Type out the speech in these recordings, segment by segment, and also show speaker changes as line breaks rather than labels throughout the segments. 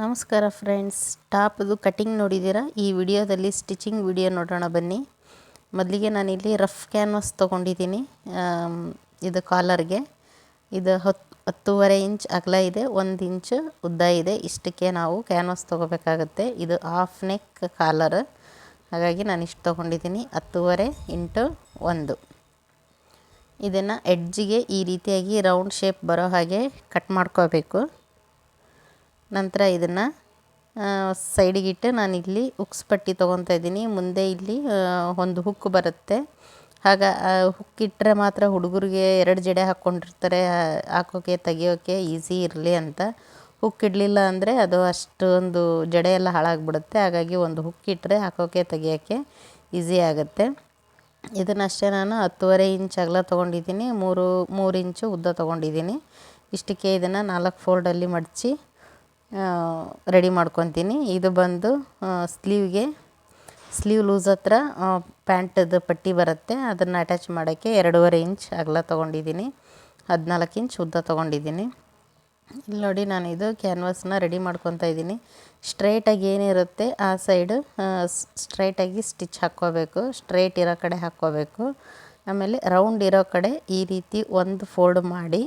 ನಮಸ್ಕಾರ friends, ಟಾಪ್ದು cutting ನೋಡಿದ್ದೀರಾ? ಈ ವಿಡಿಯೋದಲ್ಲಿ ಸ್ಟಿಚಿಂಗ್ ವಿಡಿಯೋ ನೋಡೋಣ ಬನ್ನಿ. ಮೊದಲಿಗೆ ನಾನಿಲ್ಲಿ ರಫ್ ಕ್ಯಾನ್ವಾಸ್ ತೊಗೊಂಡಿದ್ದೀನಿ ಇದು ಕಾಲರ್ಗೆ. ಇದು ಹತ್ತು ಹತ್ತೂವರೆ ಇಂಚ್ ಅಗಲ ಇದೆ, ಒಂದು ಇಂಚು ಉದ್ದ ಇದೆ. ಇಷ್ಟಕ್ಕೆ ನಾವು ಕ್ಯಾನ್ವಾಸ್ ತೊಗೋಬೇಕಾಗತ್ತೆ. ಇದು ಹಾಫ್ ನೆಕ್ ಕಾಲರ್. ಹಾಗಾಗಿ ನಾನು ಇಷ್ಟು ತೊಗೊಂಡಿದ್ದೀನಿ, ಹತ್ತೂವರೆ ಇಂಟು ಒಂದು. ಇದನ್ನು ಎಡ್ಜಿಗೆ ಈ ರೀತಿಯಾಗಿ ರೌಂಡ್ ಶೇಪ್ ಬರೋ ಹಾಗೆ ಕಟ್ ಮಾಡ್ಕೋಬೇಕು. ನಂತರ ಇದನ್ನು ಸೈಡಿಗಿಟ್ಟು ನಾನಿಲ್ಲಿ ಉಕ್ಸ್ ಪಟ್ಟಿ ತೊಗೊತಾ ಇದ್ದೀನಿ. ಮುಂದೆ ಇಲ್ಲಿ ಒಂದು ಹುಕ್ ಬರುತ್ತೆ. ಆಗ ಹುಕ್ಕಿಟ್ಟರೆ ಮಾತ್ರ ಹುಡುಗರಿಗೆ ಎರಡು ಜಡೆ ಹಾಕ್ಕೊಂಡಿರ್ತಾರೆ ಹಾಕೋಕೆ ತೆಗಿಯೋಕ್ಕೆ ಈಸಿ ಇರಲಿ ಅಂತ. ಹುಕ್ ಇಡಲಿಲ್ಲ ಅಂದರೆ ಅದು ಅಷ್ಟೊಂದು ಜಡೆ ಎಲ್ಲ ಹಾಳಾಗ್ಬಿಡುತ್ತೆ. ಹಾಗಾಗಿ ಒಂದು ಹುಕ್ ಇಟ್ಟರೆ ಹಾಕೋಕ್ಕೆ ತೆಗಿಯೋಕ್ಕೆ ಈಸಿ ಆಗುತ್ತೆ. ಇದನ್ನಷ್ಟೇ ನಾನು ಹತ್ತುವರೆ ಇಂಚ್ ಅಗಲ ತೊಗೊಂಡಿದ್ದೀನಿ. ಮೂರು ಮೂರು ಇಂಚು ಉದ್ದ ತೊಗೊಂಡಿದ್ದೀನಿ. ಇಷ್ಟಕ್ಕೆ ಇದನ್ನು ನಾಲ್ಕು ಫೋಲ್ಡಲ್ಲಿ ಮಡಚಿ ರೆಡಿ ಮಾಡ್ಕೊತೀನಿ. ಇದು ಬಂದು ಸ್ಲೀವ್ಗೆ ಸ್ಲೀವ್ ಲೂಸ್ ಹತ್ರ ಪ್ಯಾಂಟದು ಪಟ್ಟಿ ಬರುತ್ತೆ. ಅದನ್ನು ಅಟ್ಯಾಚ್ ಮಾಡೋಕ್ಕೆ ಎರಡೂವರೆ ಇಂಚ್ ಅಗಲ ತೊಗೊಂಡಿದ್ದೀನಿ. ಹದಿನಾಲ್ಕು ಇಂಚ್ ಉದ್ದ ತೊಗೊಂಡಿದ್ದೀನಿ. ಇಲ್ಲಿ ನೋಡಿ ನಾನು ಇದು ಕ್ಯಾನ್ವಾಸನ್ನ ರೆಡಿ ಮಾಡ್ಕೊತಾ ಇದ್ದೀನಿ. ಸ್ಟ್ರೈಟಾಗಿ ಏನಿರುತ್ತೆ, ಆ ಸೈಡು ಸ್ಟ್ರೈಟಾಗಿ ಸ್ಟಿಚ್ ಹಾಕ್ಕೋಬೇಕು. ಸ್ಟ್ರೈಟ್ ಇರೋ ಕಡೆ ಹಾಕ್ಕೋಬೇಕು. ಆಮೇಲೆ ರೌಂಡ್ ಇರೋ ಕಡೆ ಈ ರೀತಿ ಒಂದು ಫೋಲ್ಡ್ ಮಾಡಿ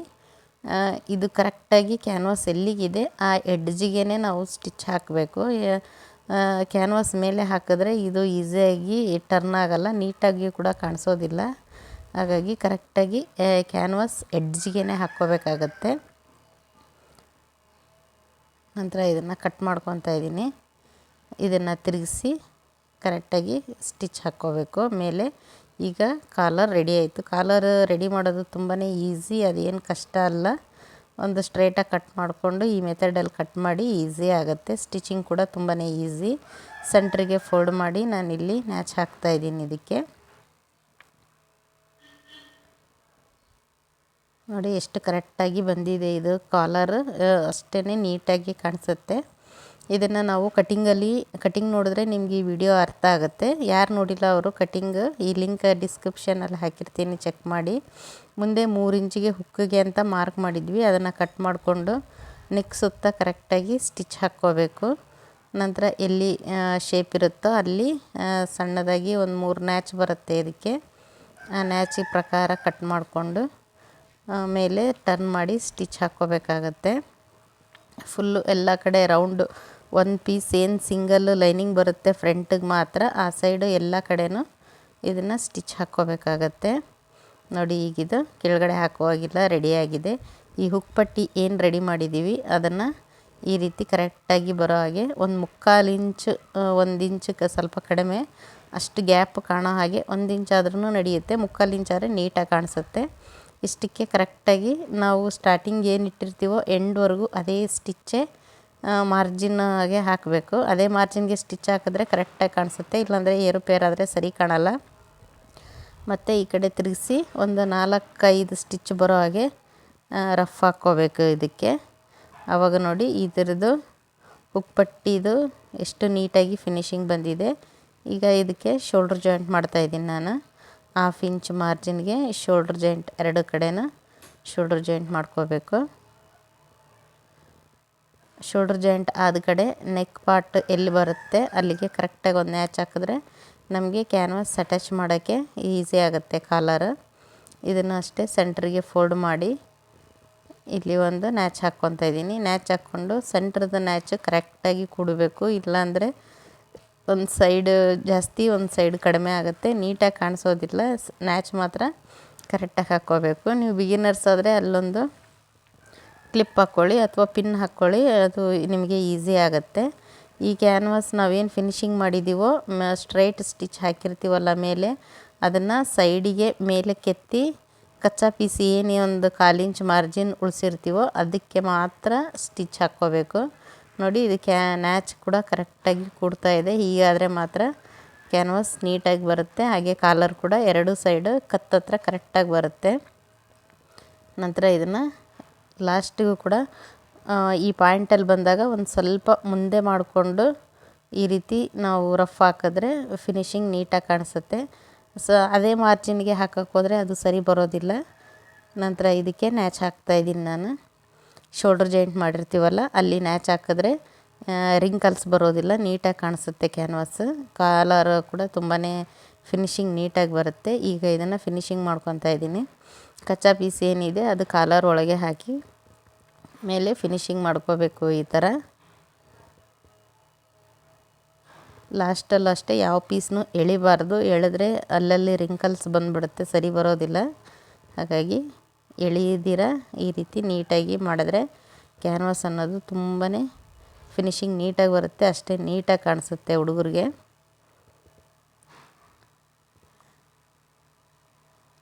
ಇದು ಕರೆಕ್ಟಾಗಿ ಕ್ಯಾನ್ವಾಸ್ ಎಲ್ಲಿಗಿದೆ? ಆ ಎಡ್ಜಿಗೆ ನಾವು ಸ್ಟಿಚ್ ಹಾಕಬೇಕು. ಕ್ಯಾನ್ವಾಸ್ ಮೇಲೆ ಹಾಕಿದ್ರೆ ಇದು ಈಸಿಯಾಗಿ ಟರ್ನ್ ಆಗಲ್ಲ, ನೀಟಾಗಿ ಕೂಡ ಕಾಣಿಸೋದಿಲ್ಲ. ಹಾಗಾಗಿ ಕರೆಕ್ಟಾಗಿ ಕ್ಯಾನ್ವಾಸ್ ಎಡ್ಜಿಗೆ ಹಾಕ್ಕೋಬೇಕಾಗತ್ತೆ. ನಂತರ ಇದನ್ನು ಕಟ್ ಮಾಡ್ಕೊತಾ ಇದ್ದೀನಿ. ಇದನ್ನು ತಿರುಗಿಸಿ ಕರೆಕ್ಟಾಗಿ ಸ್ಟಿಚ್ ಹಾಕ್ಕೋಬೇಕು. ಮೇಲೆ ಈಗ ಕಾಲರ್ ರೆಡಿ ಆಯಿತು. ಕಾಲರ್ ರೆಡಿ ಮಾಡೋದು ತುಂಬಾ ಈಸಿ, ಅದೇನು ಕಷ್ಟ ಅಲ್ಲ. ಒಂದು ಸ್ಟ್ರೇಟಾಗಿ ಕಟ್ ಮಾಡಿಕೊಂಡು ಈ ಮೆಥಡಲ್ಲಿ ಕಟ್ ಮಾಡಿ ಈಸಿ ಆಗುತ್ತೆ. ಸ್ಟಿಚಿಂಗ್ ಕೂಡ ತುಂಬಾ ಈಸಿ. ಸೆಂಟ್ರಿಗೆ ಫೋಲ್ಡ್ ಮಾಡಿ ನಾನಿಲ್ಲಿ ನ್ಯಾಚ್ ಹಾಕ್ತಾ ಇದ್ದೀನಿ ಇದಕ್ಕೆ. ನೋಡಿ ಎಷ್ಟು ಕರೆಕ್ಟಾಗಿ ಬಂದಿದೆ ಇದು ಕಾಲರ್. ಅಷ್ಟೇ ನೀಟಾಗಿ ಕಾಣಿಸುತ್ತೆ. ಇದನ್ನು ನಾವು ಕಟಿಂಗಲ್ಲಿ ಕಟಿಂಗ್ ನೋಡಿದ್ರೆ ನಿಮ್ಗೆ ಈ ವಿಡಿಯೋ ಅರ್ಥ ಆಗುತ್ತೆ. ಯಾರು ನೋಡಿಲ್ಲ ಅವರು ಕಟಿಂಗ್ ಈ ಲಿಂಕ್ ಡಿಸ್ಕ್ರಿಪ್ಷನಲ್ಲಿ ಹಾಕಿರ್ತೀನಿ ಚೆಕ್ ಮಾಡಿ. ಮುಂದೆ ಮೂರು ಇಂಚಿಗೆ ಹುಕ್ಕಿಗೆ ಅಂತ ಮಾರ್ಕ್ ಮಾಡಿದ್ವಿ. ಅದನ್ನು ಕಟ್ ಮಾಡಿಕೊಂಡು ನೆಕ್ ಸುತ್ತ ಕರೆಕ್ಟಾಗಿ ಸ್ಟಿಚ್ ಹಾಕ್ಕೋಬೇಕು. ನಂತರ ಎಲ್ಲಿ ಶೇಪ್ ಇರುತ್ತೋ ಅಲ್ಲಿ ಸಣ್ಣದಾಗಿ ಒಂದು ಮೂರು ನ್ಯಾಚ್ ಬರುತ್ತೆ ಇದಕ್ಕೆ. ಆ ನ್ಯಾಚ್ ಪ್ರಕಾರ ಕಟ್ ಮಾಡಿಕೊಂಡು ಮೇಲೆ ಟರ್ನ್ ಮಾಡಿ ಸ್ಟಿಚ್ ಹಾಕ್ಕೋಬೇಕಾಗತ್ತೆ. ಫುಲ್ಲು ಎಲ್ಲ ಕಡೆ ರೌಂಡು ಒಂದು ಪೀಸ್ ಏನು ಸಿಂಗಲ್ ಲೈನಿಂಗ್ ಬರುತ್ತೆ ಫ್ರಂಟಿಗೆ ಮಾತ್ರ, ಆ ಸೈಡು ಎಲ್ಲ ಕಡೆನೂ ಇದನ್ನು ಸ್ಟಿಚ್ ಹಾಕ್ಕೋಬೇಕಾಗತ್ತೆ. ನೋಡಿ ಈಗಿದು, ಕೆಳಗಡೆ ಹಾಕುವಾಗಿಲ್ಲ ರೆಡಿಯಾಗಿದೆ ಈ ಹುಕ್ ಪಟ್ಟಿ ಏನು ರೆಡಿ ಮಾಡಿದ್ದೀವಿ ಅದನ್ನು ಈ ರೀತಿ ಕರೆಕ್ಟಾಗಿ ಬರೋ ಹಾಗೆ ಒಂದು ಮುಕ್ಕಾಲು ಇಂಚು ಒಂದು ಇಂಚಕ್ಕೆ ಸ್ವಲ್ಪ ಕಡಿಮೆ ಅಷ್ಟು ಗ್ಯಾಪ್ ಕಾಣೋ ಹಾಗೆ ಒಂದು ಇಂಚ್ ಆದ್ರೂ ನಡೆಯುತ್ತೆ. ಮುಕ್ಕಾಲು ಇಂಚಾದರೆ ನೀಟಾಗಿ ಕಾಣಿಸುತ್ತೆ. ಇಷ್ಟಕ್ಕೆ ಕರೆಕ್ಟಾಗಿ ನಾವು ಸ್ಟಾರ್ಟಿಂಗ್ ಏನು ಇಟ್ಟಿರ್ತೀವೋ ಎಂಡ್ವರೆಗೂ ಅದೇ ಸ್ಟಿಚ್ಚೇ ಮಾರ್ಜಿನ್ಗೆ ಹಾಕಬೇಕು. ಅದೇ ಮಾರ್ಜಿನ್ಗೆ ಸ್ಟಿಚ್ ಹಾಕಿದ್ರೆ ಕರೆಕ್ಟಾಗಿ ಕಾಣಿಸುತ್ತೆ. ಇಲ್ಲಾಂದರೆ ಏರುಪೇರಾದರೆ ಸರಿ ಕಾಣಲ್ಲ. ಮತ್ತು ಈ ಕಡೆ ತಿರುಗಿಸಿ ಒಂದು ನಾಲ್ಕೈದು ಸ್ಟಿಚ್ ಬರೋ ಹಾಗೆ ರಫ್ ಹಾಕ್ಕೋಬೇಕು ಇದಕ್ಕೆ. ಆವಾಗ ನೋಡಿ ಈ ಥರದ್ದು ಎಷ್ಟು ನೀಟಾಗಿ ಫಿನಿಶಿಂಗ್ ಬಂದಿದೆ. ಈಗ ಇದಕ್ಕೆ ಶೋಲ್ಡ್ರ್ ಜಾಯಿಂಟ್ ಮಾಡ್ತಾಯಿದ್ದೀನಿ ನಾನು. ಹಾಫ್ ಇಂಚ್ ಮಾರ್ಜಿನ್ಗೆ ಶೋಲ್ಡ್ರ್ ಜಾಯಿಂಟ್ ಎರಡು ಕಡೆನೂ ಶೋಲ್ಡ್ರ್ ಜಾಯಿಂಟ್ ಮಾಡ್ಕೋಬೇಕು. ಶೋಲ್ಡ್ರ್ ಜಾಯಿಂಟ್ ಆದ ಕಡೆ ನೆಕ್ ಪಾರ್ಟ್ ಎಲ್ಲಿ ಬರುತ್ತೆ ಅಲ್ಲಿಗೆ ಕರೆಕ್ಟಾಗಿ ಒಂದು ನ್ಯಾಚ್ ಹಾಕಿದ್ರೆ ನಮಗೆ ಕ್ಯಾನ್ವಾಸ್ ಅಟ್ಯಾಚ್ ಮಾಡೋಕ್ಕೆ ಈಸಿ ಆಗುತ್ತೆ ಕಾಲರ್. ಇದನ್ನು ಅಷ್ಟೇ ಸೆಂಟ್ರಿಗೆ ಫೋಲ್ಡ್ ಮಾಡಿ ಇಲ್ಲಿ ಒಂದು ನ್ಯಾಚ್ ಹಾಕ್ಕೊತಾ ಇದ್ದೀನಿ. ನ್ಯಾಚ್ ಹಾಕ್ಕೊಂಡು ಸೆಂಟ್ರದ ನ್ಯಾಚ್ ಕರೆಕ್ಟಾಗಿ ಕೂಡಬೇಕು. ಇಲ್ಲಾಂದರೆ ಒಂದು ಸೈಡ್ ಜಾಸ್ತಿ, ಒಂದು ಸೈಡ್ ಕಡಿಮೆ ಆಗುತ್ತೆ. ನೀಟಾಗಿ ಕಾಣಿಸೋದಿಲ್ಲ. ನ್ಯಾಚ್ ಮಾತ್ರ ಕರೆಕ್ಟಾಗಿ ಹಾಕ್ಕೋಬೇಕು. ನೀವು ಬಿಗಿನರ್ಸ್ ಆದರೆ ಅಲ್ಲೊಂದು ಕ್ಲಿಪ್ ಹಾಕ್ಕೊಳ್ಳಿ ಅಥವಾ ಪಿನ್ ಹಾಕ್ಕೊಳ್ಳಿ ಅದು ನಿಮಗೆ ಈಸಿ ಆಗುತ್ತೆ. ಈ ಕ್ಯಾನ್ವಾಸ್ ನಾವೇನು ಫಿನಿಶಿಂಗ್ ಮಾಡಿದ್ದೀವೋ ಸ್ಟ್ರೈಟ್ ಸ್ಟಿಚ್ ಹಾಕಿರ್ತೀವಲ್ಲ ಮೇಲೆ, ಅದನ್ನು ಸೈಡಿಗೆ ಮೇಲೆ ಕೆತ್ತಿ, ಕಚ್ಚಾ ಪೀಸ್ ಏನೇ ಒಂದು ಕಾಲಿಂಚ್ ಮಾರ್ಜಿನ್ ಉಳಿಸಿರ್ತೀವೋ, ಅದಕ್ಕೆ ಮಾತ್ರ ಸ್ಟಿಚ್ ಹಾಕ್ಕೋಬೇಕು. ನೋಡಿ, ಇದು ಕ್ಯಾ ನ್ಯಾಚ್ ಕೂಡ ಕರೆಕ್ಟಾಗಿ ಕೂಡ್ತಾ ಇದೆ. ಹೀಗಾದರೆ ಮಾತ್ರ ಕ್ಯಾನ್ವಾಸ್ ನೀಟಾಗಿ ಬರುತ್ತೆ. ಹಾಗೆ ಕಾಲರ್ ಕೂಡ ಎರಡು ಸೈಡು ಕತ್ತತ್ರ ಕರೆಕ್ಟಾಗಿ ಬರುತ್ತೆ. ನಂತರ ಇದನ್ನು ಲಾಸ್ಟಿಗೂ ಕೂಡ ಈ ಪಾಯಿಂಟಲ್ಲಿ ಬಂದಾಗ ಒಂದು ಸ್ವಲ್ಪ ಮುಂದೆ ಮಾಡಿಕೊಂಡು ಈ ರೀತಿ ನಾವು ರಫ್ ಹಾಕಿದ್ರೆ ಫಿನಿಶಿಂಗ್ ನೀಟಾಗಿ ಕಾಣಿಸುತ್ತೆ. ಸೊ, ಅದೇ ಮಾರ್ಜಿನ್ಗೆ ಹಾಕಕ್ಕೆ ಹೋದರೆ ಅದು ಸರಿ ಬರೋದಿಲ್ಲ. ನಂತರ ಇದಕ್ಕೆ ನ್ಯಾಚ್ ಹಾಕ್ತಾಯಿದ್ದೀನಿ ನಾನು. ಶೋಲ್ಡ್ರ್ ಜಾಯಿಂಟ್ ಮಾಡಿರ್ತೀವಲ್ಲ, ಅಲ್ಲಿ ನ್ಯಾಚ್ ಹಾಕಿದ್ರೆ ರಿಂಕಲ್ಸ್ ಬರೋದಿಲ್ಲ, ನೀಟಾಗಿ ಕಾಣಿಸುತ್ತೆ ಕ್ಯಾನ್ವಾಸ್ ಕಾಲರ್ ಕೂಡ ತುಂಬಾ ಫಿನಿಶಿಂಗ್ ನೀಟಾಗಿ ಬರುತ್ತೆ. ಈಗ ಇದನ್ನು ಫಿನಿಶಿಂಗ್ ಮಾಡ್ಕೊತಾ ಇದ್ದೀನಿ. ಕಚ್ಚಾ ಪೀಸ್ ಏನಿದೆ, ಅದು ಕಾಲರ್ ಒಳಗೆ ಹಾಕಿ, ಮೇಲೆ ಫಿನಿಶಿಂಗ್ ಮಾಡ್ಕೋಬೇಕು ಈ ಥರ ಲಾಸ್ಟಲ್ಲಿ ಅಷ್ಟೇ, ಯಾವ ಪೀಸ್ನೂ ಎಳಿಬಾರ್ದು. ಎಳೆದ್ರೆ ಅಲ್ಲಲ್ಲಿ ರಿಂಕಲ್ಸ್ ಬಂದುಬಿಡುತ್ತೆ, ಸರಿ ಬರೋದಿಲ್ಲ. ಹಾಗಾಗಿ ಎಳೆಯದಿರ ಈ ರೀತಿ ನೀಟಾಗಿ ಮಾಡಿದ್ರೆ ಕ್ಯಾನ್ವಾಸ್ ಅನ್ನೋದು ತುಂಬಾ ಫಿನಿಶಿಂಗ್ ನೀಟಾಗಿ ಬರುತ್ತೆ, ಅಷ್ಟೇ ನೀಟಾಗಿ ಕಾಣಿಸುತ್ತೆ ಹುಡುಗರಿಗೆ.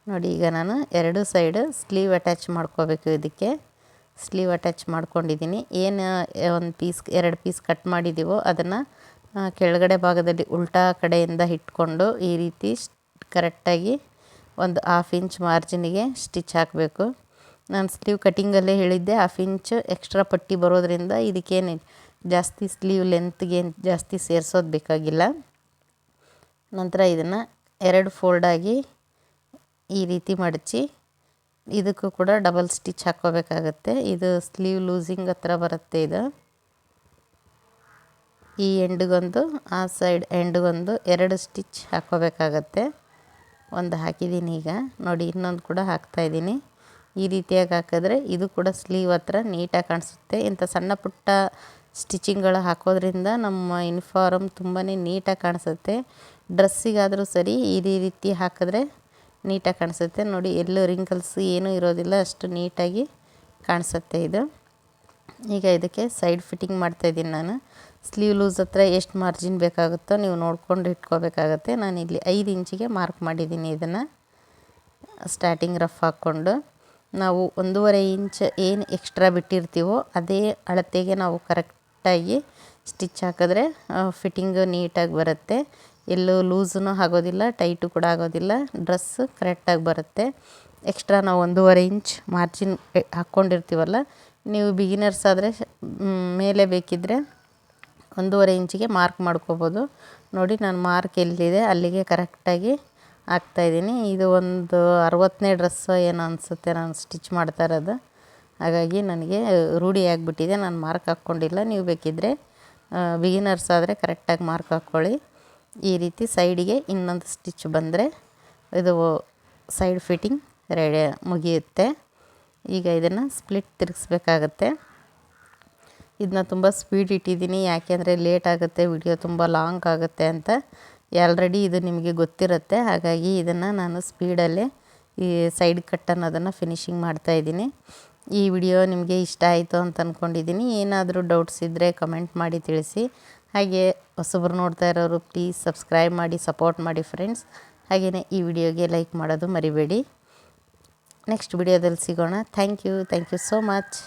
ನೋಡಿ, ಈಗ ನಾನು ಎರಡು ಸೈಡ್ ಸ್ಲೀವ್ ಅಟ್ಯಾಚ್ ಮಾಡ್ಕೋಬೇಕು ಇದಕ್ಕೆ. ಸ್ಲೀವ್ ಅಟ್ಯಾಚ್ ಮಾಡ್ಕೊಂಡಿದ್ದೀನಿ. ಏನು ಒಂದು ಪೀಸ್ ಎರಡು ಪೀಸ್ ಕಟ್ ಮಾಡಿದ್ದೀವೋ ಅದನ್ನು ಕೆಳಗಡೆ ಭಾಗದಲ್ಲಿ ಉಲ್ಟಾ ಕಡೆಯಿಂದ ಇಟ್ಕೊಂಡು ಈ ರೀತಿ ಕರೆಕ್ಟಾಗಿ ಒಂದು ಹಾಫ್ ಇಂಚ್ ಮಾರ್ಜಿನಿಗೆ ಸ್ಟಿಚ್ ಹಾಕಬೇಕು. ನಾನು ಸ್ಲೀವ್ ಕಟ್ಟಿಂಗಲ್ಲೇ ಹೇಳಿದ್ದೆ ಹಾಫ್ ಇಂಚ್ ಎಕ್ಸ್ಟ್ರಾ ಪಟ್ಟಿ ಬರೋದ್ರಿಂದ ಇದಕ್ಕೇನು ಜಾಸ್ತಿ ಸ್ಲೀವ್ ಲೆಂತ್ಗೆ ಜಾಸ್ತಿ ಸೇರಿಸೋದು ಬೇಕಾಗಿಲ್ಲ. ನಂತರ ಇದನ್ನು ಎರಡು ಫೋಲ್ಡಾಗಿ ಈ ರೀತಿ ಮಡಚಿ ಇದಕ್ಕೂ ಕೂಡ ಡಬಲ್ ಸ್ಟಿಚ್ ಹಾಕ್ಕೋಬೇಕಾಗತ್ತೆ. ಇದು ಸ್ಲೀವ್ ಲೂಸಿಂಗ್ ಹತ್ರ ಬರುತ್ತೆ ಇದು. ಈ ಎಂಡ್ಗೊಂದು ಆ ಸೈಡ್ ಎಂಡ್ಗೊಂದು ಎರಡು ಸ್ಟಿಚ್ ಹಾಕ್ಕೋಬೇಕಾಗತ್ತೆ. ಒಂದು ಹಾಕಿದ್ದೀನಿ ಈಗ. ನೋಡಿ, ಇನ್ನೊಂದು ಕೂಡ ಹಾಕ್ತಾಯಿದ್ದೀನಿ ಈ ರೀತಿಯಾಗಿ ಹಾಕಿದ್ರೆ ಇದು ಕೂಡ ಸ್ಲೀವ್ ಹತ್ರ ನೀಟಾಗಿ ಕಾಣಿಸುತ್ತೆ. ಇಂಥ ಸಣ್ಣ ಪುಟ್ಟ ಸ್ಟಿಚಿಂಗ್ಗಳು ಹಾಕೋದ್ರಿಂದ ನಮ್ಮ ಯೂನಿಫಾರಮ್ ತುಂಬಾ ನೀಟಾಗಿ ಕಾಣಿಸುತ್ತೆ. ಡ್ರೆಸ್ಸಿಗಾದರೂ ಸರಿ ಇದೇ ರೀತಿ ಹಾಕಿದ್ರೆ ನೀಟಾಗಿ ಕಾಣಿಸುತ್ತೆ. ನೋಡಿ, ಎಲ್ಲೂ ರಿಂಕಲ್ಸ್ ಏನೂ ಇರೋದಿಲ್ಲ. ಅಷ್ಟು ನೀಟಾಗಿ ಕಾಣಿಸುತ್ತೆ ಇದು. ಈಗ ಇದಕ್ಕೆ ಸೈಡ್ ಫಿಟ್ಟಿಂಗ್ ಮಾಡ್ತಾಯಿದ್ದೀನಿ ನಾನು. ಸ್ಲೀವ್ ಲೂಸ್ ಹತ್ರ ಎಷ್ಟು ಮಾರ್ಜಿನ್ ಬೇಕಾಗುತ್ತೋ ನೀವು ನೋಡ್ಕೊಂಡು ಇಟ್ಕೋಬೇಕಾಗತ್ತೆ. ನಾನು ಇಲ್ಲಿ ಐದು ಇಂಚಿಗೆ ಮಾರ್ಕ್ ಮಾಡಿದ್ದೀನಿ ಇದನ್ನು. ಸ್ಟಾರ್ಟಿಂಗ್ ರಫ್ ಹಾಕ್ಕೊಂಡು. ನಾವು ಒಂದೂವರೆ ಇಂಚ್ ಏನು ಎಕ್ಸ್ಟ್ರಾ ಬಿಟ್ಟಿರ್ತೀವೋ ಅದೇ ಅಳತೆಗೆ ನಾವು ಕರೆಕ್ಟಾಗಿ ಸ್ಟಿಚ್ ಹಾಕಿದ್ರೆ ಫಿಟ್ಟಿಂಗು ನೀಟಾಗಿ ಬರುತ್ತೆ. ಎಲ್ಲೂ ಲೂಸೂ ಆಗೋದಿಲ್ಲ, ಟೈಟು ಕೂಡ ಆಗೋದಿಲ್ಲ. ಡ್ರೆಸ್ಸು ಕರೆಕ್ಟಾಗಿ ಬರುತ್ತೆ. ಎಕ್ಸ್ಟ್ರಾ ನಾವು ಒಂದೂವರೆ ಇಂಚ್ ಮಾರ್ಜಿನ್ ಹಾಕ್ಕೊಂಡಿರ್ತೀವಲ್ಲ, ನೀವು ಬಿಗಿನರ್ಸ್ ಆದರೆ ಮೇಲೆ ಬೇಕಿದ್ದರೆ ಒಂದೂವರೆ ಇಂಚಿಗೆ ಮಾರ್ಕ್ ಮಾಡ್ಕೋಬೋದು. ನೋಡಿ, ನಾನು ಮಾರ್ಕ್ ಎಲ್ಲಿದೆ, ಅಲ್ಲಿಗೆ ಕರೆಕ್ಟಾಗಿ ಹಾಕ್ತಾಯಿದ್ದೀನಿ ಇದು ಒಂದು ಅರವತ್ತನೇ ಡ್ರೆಸ್ ಏನು ಅನಿಸುತ್ತೆ, ನಾನು ಸ್ಟಿಚ್ ಮಾಡ್ತಾ ಇರೋದು. ಹಾಗಾಗಿ ನನಗೆ ರೂಢಿ ಆಗಿಬಿಟ್ಟಿದೆ, ನಾನು ಮಾರ್ಕ್ ಹಾಕ್ಕೊಂಡಿಲ್ಲ. ನೀವು ಬೇಕಿದ್ದರೆ ಬಿಗಿನರ್ಸ್ ಆದರೆ ಕರೆಕ್ಟಾಗಿ ಮಾರ್ಕ್ ಹಾಕ್ಕೊಳ್ಳಿ ಈ ರೀತಿ ಸೈಡಿಗೆ ಇನ್ನೊಂದು ಸ್ಟಿಚ್ ಬಂದರೆ, ಇದು ಸೈಡ್ ಫಿಟ್ಟಿಂಗ್ ರೆಡಿ ಮುಗಿಯುತ್ತೆ. ಈಗ ಇದನ್ನು ಸ್ಪ್ಲಿಟ್ ತಿರುಗಿಸ್ಬೇಕಾಗತ್ತೆ. ಇದನ್ನ ತುಂಬ ಸ್ಪೀಡ್ ಇಟ್ಟಿದ್ದೀನಿ. ಯಾಕೆಂದರೆ ಲೇಟ್ ಆಗುತ್ತೆ ವಿಡಿಯೋ ತುಂಬ ಲಾಂಗ್ ಆಗುತ್ತೆ ಅಂತ ಆಲ್ರೆಡಿ ಇದು ನಿಮಗೆ ಗೊತ್ತಿರುತ್ತೆ. ಹಾಗಾಗಿ ಇದನ್ನು ನಾನು ಸ್ಪೀಡಲ್ಲೇ ಈ ಸೈಡ್ ಕಟ್ ಅನ್ನೋದನ್ನು ಫಿನಿಶಿಂಗ್ ಮಾಡ್ತಾಯಿದ್ದೀನಿ ಈ ವಿಡಿಯೋ ನಿಮಗೆ ಇಷ್ಟ ಆಯಿತು ಅಂತ ಅಂದ್ಕೊಂಡಿದ್ದೀನಿ ಏನಾದರೂ ಡೌಟ್ಸ್ ಇದ್ದರೆ ಕಮೆಂಟ್ ಮಾಡಿ ತಿಳಿಸಿ. ಹಾಗೆ ಹೊಸಬ್ರು ನೋಡ್ತಾ ಇರೋರು ಪ್ಲೀಸ್ ಸಬ್ಸ್ಕ್ರೈಬ್ ಮಾಡಿ ಸಪೋರ್ಟ್ ಮಾಡಿ ಫ್ರೆಂಡ್ಸ್ ಹಾಗೆಯೇ ಈ ವಿಡಿಯೋಗೆ ಲೈಕ್ ಮಾಡೋದು ಮರಿಬೇಡಿ. ನೆಕ್ಸ್ಟ್ ವಿಡಿಯೋದಲ್ಲಿ ಸಿಗೋಣ. Thank you thank you so much